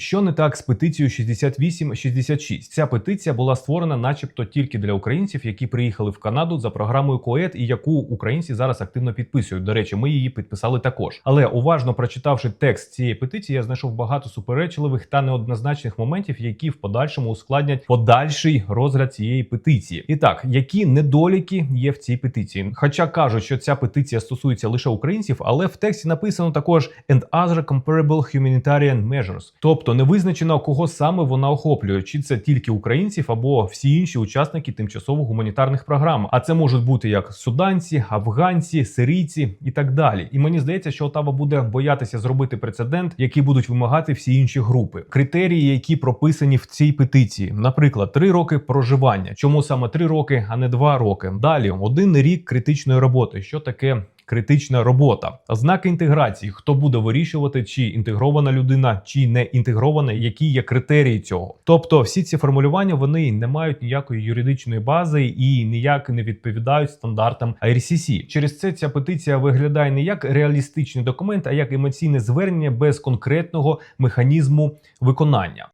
Що не так з петицією 6866? Ця петиція була створена, начебто, тільки для українців, які приїхали в Канаду за програмою КОЕД, і яку українці зараз активно підписують. До речі, ми її підписали також. Але уважно прочитавши текст цієї петиції, я знайшов багато суперечливих та неоднозначних моментів, які в подальшому ускладнять подальший розгляд цієї петиції. І так, які недоліки є в цій петиції? Хоча кажуть, що ця петиція стосується лише українців, але в тексті написано також and other comparable humanitarian measures. Тобто не визначено, кого саме вона охоплює, чи це тільки українців або всі інші учасники тимчасово гуманітарних програм. А це можуть бути як суданці, афганці, сирійці і так далі. І мені здається, що Отава буде боятися зробити прецедент, який будуть вимагати всі інші групи. Критерії, які прописані в цій петиції, наприклад, три роки проживання. Чому саме три роки, а не два роки? Далі один рік критичної роботи. Що таке? Критична робота, ознаки інтеграції, хто буде вирішувати, чи інтегрована людина, чи не інтегрована, які є критерії цього. Тобто, всі ці формулювання вони не мають ніякої юридичної бази і ніяк не відповідають стандартам IRCC. Через це ця петиція виглядає не як реалістичний документ, а як емоційне звернення без конкретного механізму виконання.